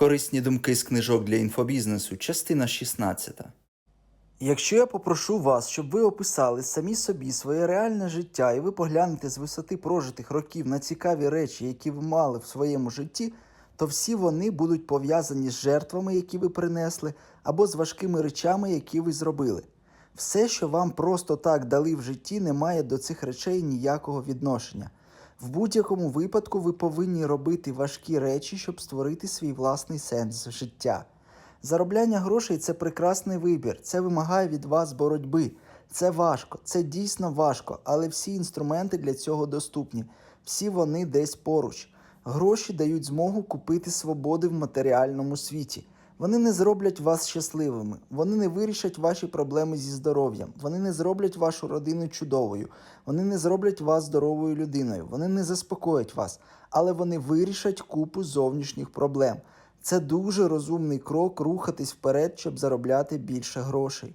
Корисні думки з книжок для інфобізнесу, частина 16. Якщо я попрошу вас, щоб ви описали самі собі своє реальне життя, і ви поглянете з висоти прожитих років на цікаві речі, які ви мали в своєму житті, то всі вони будуть пов'язані з жертвами, які ви принесли, або з важкими речами, які ви зробили. Все, що вам просто так дали в житті, не має до цих речей ніякого відношення. В будь-якому випадку ви повинні робити важкі речі, щоб створити свій власний сенс життя. Заробляння грошей це прекрасний вибір. Це вимагає від вас боротьби. Це важко, це дійсно важко, але всі інструменти для цього доступні. Всі вони десь поруч. Гроші дають змогу купити свободи в матеріальному світі. Вони не зроблять вас щасливими, вони не вирішать ваші проблеми зі здоров'ям, вони не зроблять вашу родину чудовою, вони не зроблять вас здоровою людиною, вони не заспокоять вас, але вони вирішать купу зовнішніх проблем. Це дуже розумний крок рухатись вперед, щоб заробляти більше грошей.